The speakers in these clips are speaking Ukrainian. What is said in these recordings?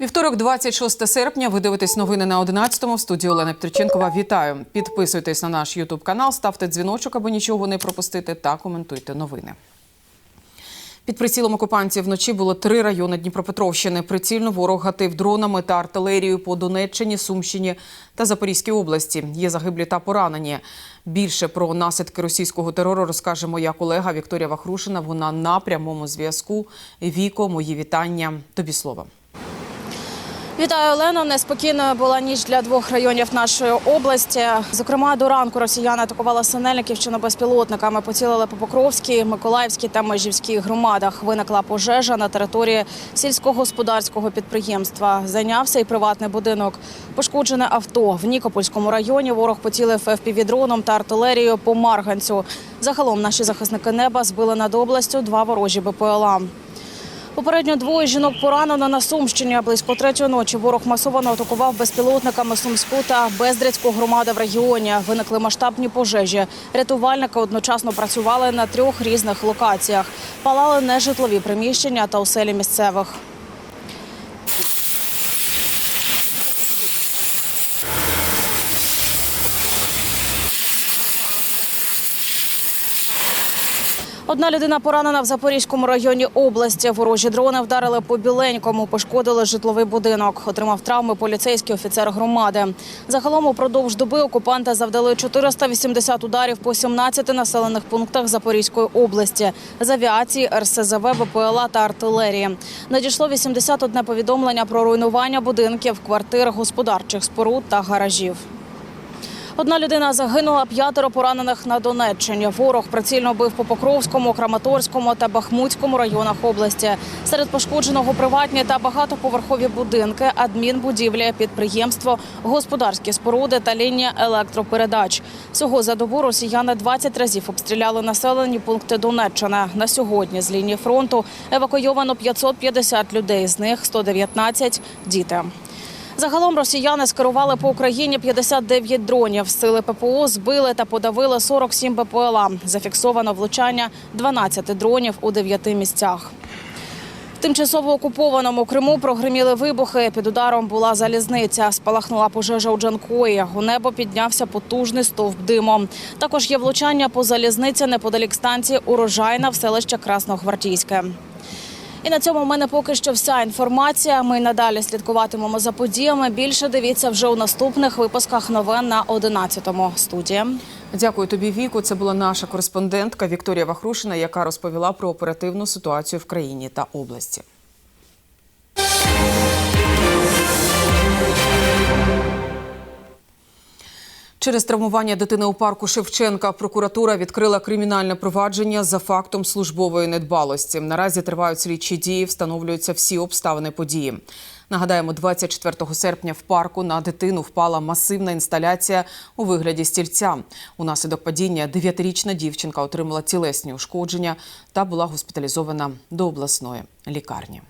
Вівторок, 26 серпня. Ви дивитесь новини на 11-му. В студії Олена Петриченкова. Вітаю. Підписуйтесь на наш Ютуб канал, ставте дзвіночок, аби нічого не пропустити, та коментуйте новини. Під прицілом окупантів вночі було три райони Дніпропетровщини. Прицільно ворог гатив дронами та артилерією по Донеччині, Сумщині та Запорізькій області. Є загиблі та поранені. Більше про наслідки російського терору розкаже моя колега Вікторія Вахрушина. Вона на прямому зв'язку. Віко, мої вітання. Тобі слово. Вітаю, Олено. Неспокійною була ніч для двох районів нашої області. Зокрема, до ранку росіяни атакували Синельниківщину безпілотниками. Поцілили по Покровській, Миколаївській та Межівській громадах. Виникла пожежа на території сільськогосподарського підприємства. Зайнявся і приватний будинок. Пошкоджене авто в Нікопольському районі. Ворог поцілив FPV-дроном та артилерією по Марганцю. Загалом наші захисники неба збили над областю два ворожі БПЛА. Попередньо двоє жінок поранено на Сумщині. Близько третьої ночі ворог масово атакував безпілотниками Сумську та Бездрицьку громади в регіоні. Виникли масштабні пожежі. Рятувальники одночасно працювали на трьох різних локаціях. Палали нежитлові приміщення та оселі місцевих. Одна людина поранена в Запорізькому районі області. Ворожі дрони вдарили по біленькому, пошкодили житловий будинок. Отримав травми поліцейський офіцер громади. Загалом упродовж доби окупанти завдали 480 ударів по 17 населених пунктах Запорізької області з авіації, РСЗВ, БПЛА та артилерії. Надійшло 81 повідомлення про руйнування будинків, квартир, господарчих споруд та гаражів. Одна людина загинула, п'ятеро поранених на Донеччині. Ворог прицільно бив по Покровському, Краматорському та Бахмутському районах області. Серед пошкодженого приватні та багатоповерхові будинки, адмінбудівлі, підприємство, господарські споруди та лінія електропередач. Всього за добу росіяни 20 разів обстріляли населені пункти Донеччини. На сьогодні з лінії фронту евакуйовано 550 людей, з них 119 – діти. Загалом росіяни скерували по Україні 59 дронів. Сили ППО збили та подавили 47 БПЛА. Зафіксовано влучання 12 дронів у 9 місцях. В тимчасово окупованому Криму прогреміли вибухи. Під ударом була залізниця. Спалахнула пожежа у Джанкої. У небо піднявся потужний стовп диму. Також є влучання по залізниці неподалік станції Урожайна в селище Красногвардійське. І на цьому в мене поки що вся інформація. Ми надалі слідкуватимемо за подіями. Більше дивіться вже у наступних випусках новин на 11-му студія. Дякую тобі, Віку. Це була наша кореспондентка Вікторія Вахрушина, яка розповіла про оперативну ситуацію в країні та області. Через травмування дитини у парку Шевченка прокуратура відкрила кримінальне провадження за фактом службової недбалості. Наразі тривають слідчі дії, встановлюються всі обставини події. Нагадаємо, 24 серпня в парку на дитину впала масивна інсталяція у вигляді стільця. Унаслідок падіння дев'ятирічна дівчинка отримала тілесні ушкодження та була госпіталізована до обласної лікарні.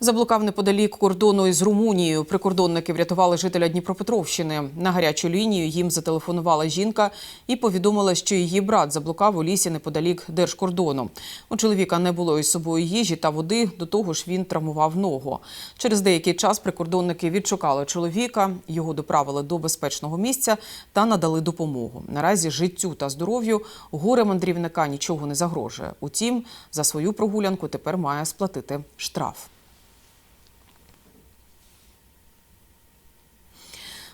Заблукав неподалік кордону із Румунією. Прикордонники врятували жителя Дніпропетровщини. На гарячу лінію їм зателефонувала жінка і повідомила, що її брат заблукав у лісі неподалік держкордону. У чоловіка не було із собою їжі та води. До того ж, він травмував ногу. Через деякий час прикордонники відшукали чоловіка, його доправили до безпечного місця та надали допомогу. Наразі життю та здоров'ю горе мандрівника нічого не загрожує. Утім, за свою прогулянку тепер має сплатити штраф.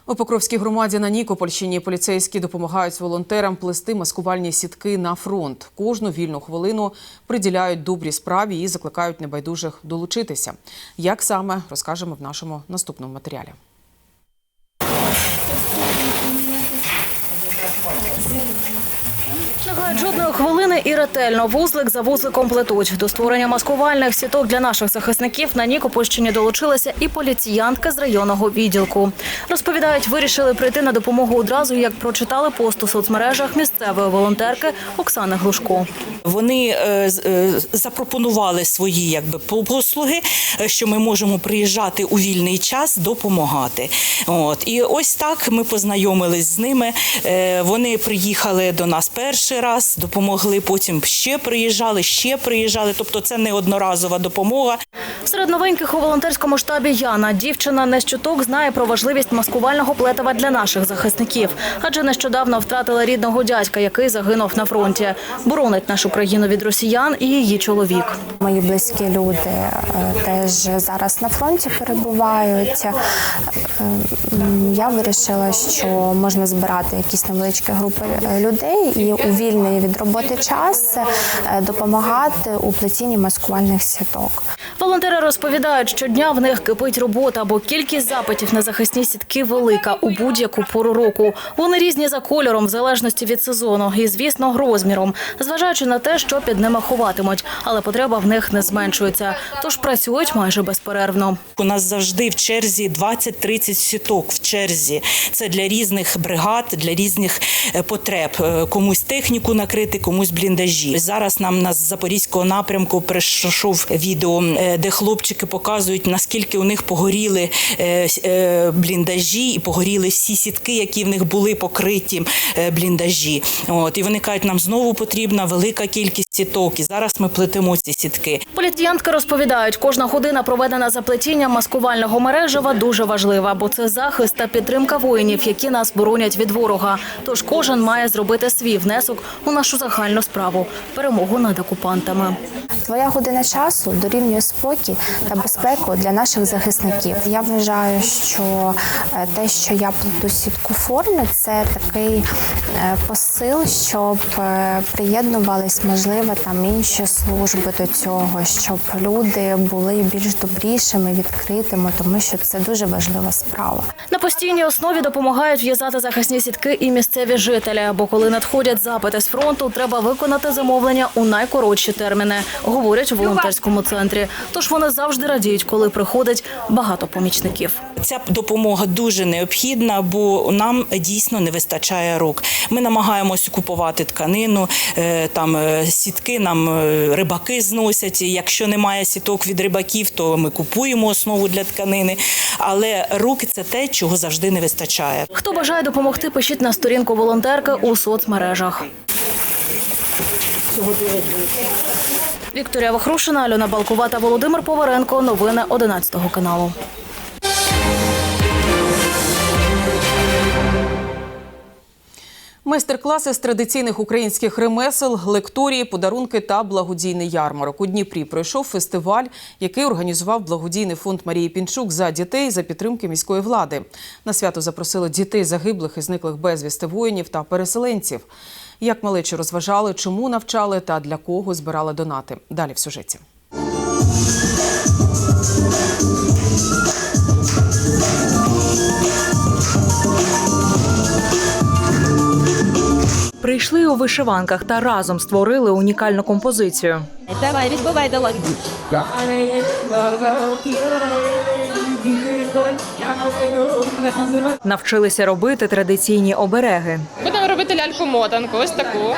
У Покровській громаді на Нікопольщині поліцейські допомагають волонтерам плести маскувальні сітки на фронт. Кожну вільну хвилину приділяють добрій справі і закликають небайдужих долучитися. Як саме розкажемо в нашому наступному матеріалі. Не жодної хвилини і ретельно вузлик за вузликом плетуть. До створення маскувальних сіток для наших захисників на Нікопольщині долучилися і поліціянтки з районного відділку. Розповідають, вирішили прийти на допомогу одразу, як прочитали пост у соцмережах місцевої волонтерки Оксани Глушко. Вони е, е, запропонували свої якби по- послуги, е, що ми можемо приїжджати у вільний час допомагати. От і ось так ми познайомились з ними. Вони приїхали до нас перший раз, допомогли. Потім ще приїжджали, ще приїжджали. Тобто, це не одноразова допомога. Серед новеньких у волонтерському штабі Яна дівчина не з чуток знає про важливість маскувального плетива для наших захисників, адже нещодавно втратила рідного дядька, який загинув на фронті. Боронить нашу країну від росіян і її чоловік. Мої близькі люди е, теж зараз на фронті перебувають. Е, Я вирішила, що можна збирати якісь невеличкі групи е, людей і у вільний від роботи час е, допомагати у плетінні маскувальних сіток. Волонтери розповідають, щодня в них кипить робота, бо кількість запитів на захисні сітки велика у будь-яку пору року. Вони різні за кольором, в залежності від сезону і, звісно, розміром, зважаючи на те, що під ними ховатимуть, але потреба в них не зменшується. Тож працюють майже безперервно. У нас завжди в черзі 20-30 сіток в черзі. Це для різних бригад, для різних е, потреб. Е, Комусь техніку накрити, комусь бліндажі. Зараз нам на запорізького напрямку прийшов відео, е, де хлопчики показують наскільки у них погоріли е, е, бліндажі і погоріли всі сітки, які в них були покриті бліндажі. От і вони кажуть, нам знову потрібна велика кількість сіток. І зараз ми плетемо ці сітки. Поліціянтки розповідають, кожна година проведена за плетінням маскувального мережева дуже важлива, бо це захист та підтримка воїнів, які нас боронять від ворога. Тож кожен має зробити свій внесок у нашу загальну справу перемогу над окупантами. Твоя година часу дорівнює спокій та безпеку для наших захисників. Я вважаю, що е, те, що я плету сітку форми, це такий посил, щоб е, приєднувались, можливо, там інші служби до цього, щоб люди були більш добрішими, відкритими, тому що це дуже важлива справа. На постійній основі допомагають в'язати захисні сітки і місцеві жителі. Бо коли надходять запити з фронту, треба виконати замовлення у найкоротші терміни, говорять у волонтерському центрі. Тож вони завжди радіють, коли приходить багато помічників. Ця допомога дуже необхідна, бо нам дійсно не вистачає рук. Ми намагаємось купувати тканину, е, там е, сітки нам е, рибаки зносять. Якщо немає сіток від рибаків, то ми купуємо основу для тканини. Але руки це те, чого завжди не вистачає. Хто бажає допомогти, пишіть на сторінку волонтерки у соцмережах. Вікторія Вахрушина, Альона Балкова та Володимир Поваренко. Новини 11 каналу. Майстер-класи з традиційних українських ремесел, лекторії, подарунки та благодійний ярмарок. У Дніпрі пройшов фестиваль, який організував благодійний фонд Марії Пінчук за дітей за підтримки міської влади. На свято запросили дітей загиблих і зниклих безвісти воїнів та переселенців. Як малечі розважали, чому навчали та для кого збирали донати. Далі в сюжеті. У вишиванках та разом створили унікальну композицію. Давай, відбивай долоньку. Навчилися робити традиційні обереги. Будемо робити ляльку-мотанку, ось таку.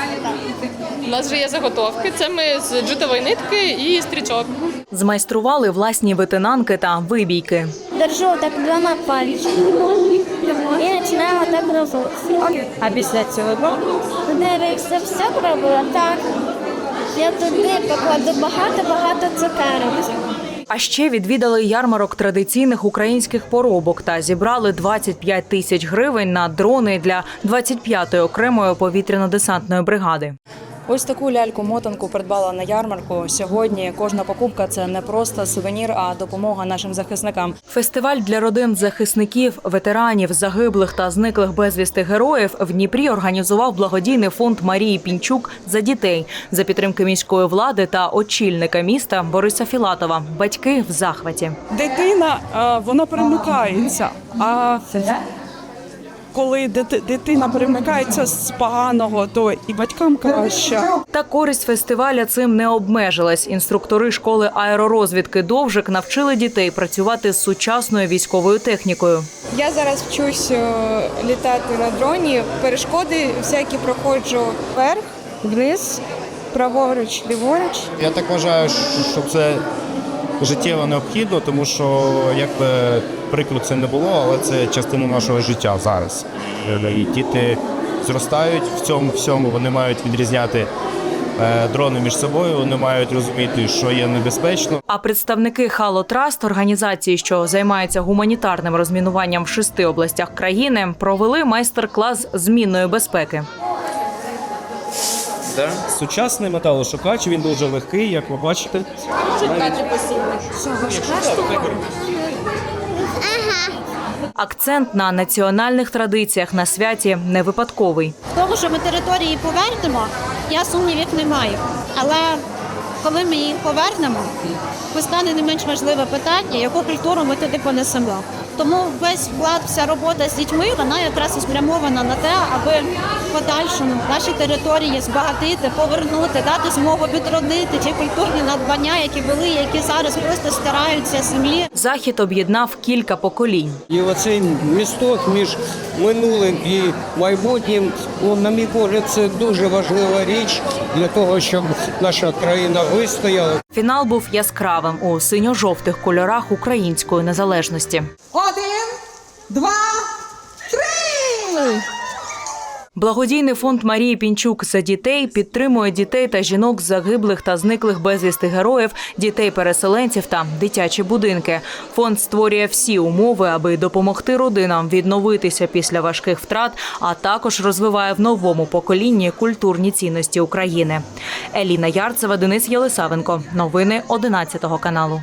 У нас вже є заготовки. Це ми з джутової нитки і стрічок. Змайстрували власні витинанки та вибійки. Держу так двома пальчиками і починаємо так робити. А після цього Туди все все пробую, так. Я туди покладу багато-багато цукерок. А ще відвідали ярмарок традиційних українських поробок та зібрали 25 тисяч гривень на дрони для 25-ї окремої повітряно-десантної бригади. Ось таку ляльку-мотанку придбала на ярмарку. Сьогодні кожна покупка це не просто сувенір, а допомога нашим захисникам. Фестиваль для родин захисників, ветеранів, загиблих та зниклих безвісти героїв в Дніпрі організував благодійний фонд Марії Пінчук за дітей за підтримки міської влади та очільника міста Бориса Філатова. Батьки в захваті. дитина е, вона перемикається. А коли дитина перемикається з поганого, то і батькам краще. Та користь фестиваля цим не обмежилась. Інструктори школи аеророзвідки Довжик навчили дітей працювати з сучасною військовою технікою. Я зараз вчусь е, літати на дроні. Перешкоди всякі проходжу вверх, вниз, праворуч, ліворуч. Я так вважаю, що це життєво необхідно, тому що як би прикро це не було, але це частина нашого життя зараз. І діти зростають в цьому всьому, вони мають відрізняти е, дрони між собою. Вони мають розуміти, що є небезпечно. А представники Хало Траст, організації, що займається гуманітарним розмінуванням в шести областях країни, провели майстер-клас з мінної безпеки. Сучасний металошукач, він дуже легкий, як ви бачите. Акцент на національних традиціях на святі не випадковий. Того, що ми території повернемо, я сумнівів не маю. Але коли ми їх повернемо, постане не менш важливе питання, яку культуру ми туди понесемо. Тому весь вклад, вся робота з дітьми, вона якраз і спрямована на те, аби в подальшому наші території збагатити, повернути, дати змогу відродити ті культурні надбання, які були, які зараз просто стираються землі. Захід об'єднав кілька поколінь. І оцей місток між минулим і майбутнім, ну, на мій погляд, це дуже важлива річ для того, щоб наша країна вистояла. Фінал був яскравим у синьо-жовтих кольорах української незалежності. Один, два, три! Благодійний фонд Марії Пінчук за дітей підтримує дітей та жінок загиблих та зниклих безвісти героїв, дітей-переселенців та дитячі будинки. Фонд створює всі умови, аби допомогти родинам відновитися після важких втрат, а також розвиває в новому поколінні культурні цінності України. Еліна Ярцева, Денис Єлисавенко. Новини 11 каналу.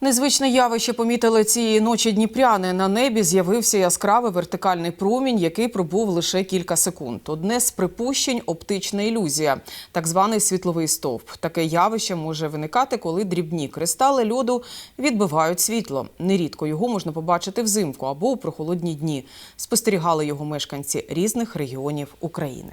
Незвичне явище помітили цієї ночі дніпряни. На небі з'явився яскравий вертикальний промінь, який пробув лише кілька секунд. Одне з припущень оптична ілюзія, так званий світловий стовп. Таке явище може виникати, коли дрібні кристали льоду відбивають світло. Нерідко його можна побачити взимку або у прохолодні дні. Спостерігали його мешканці різних регіонів України.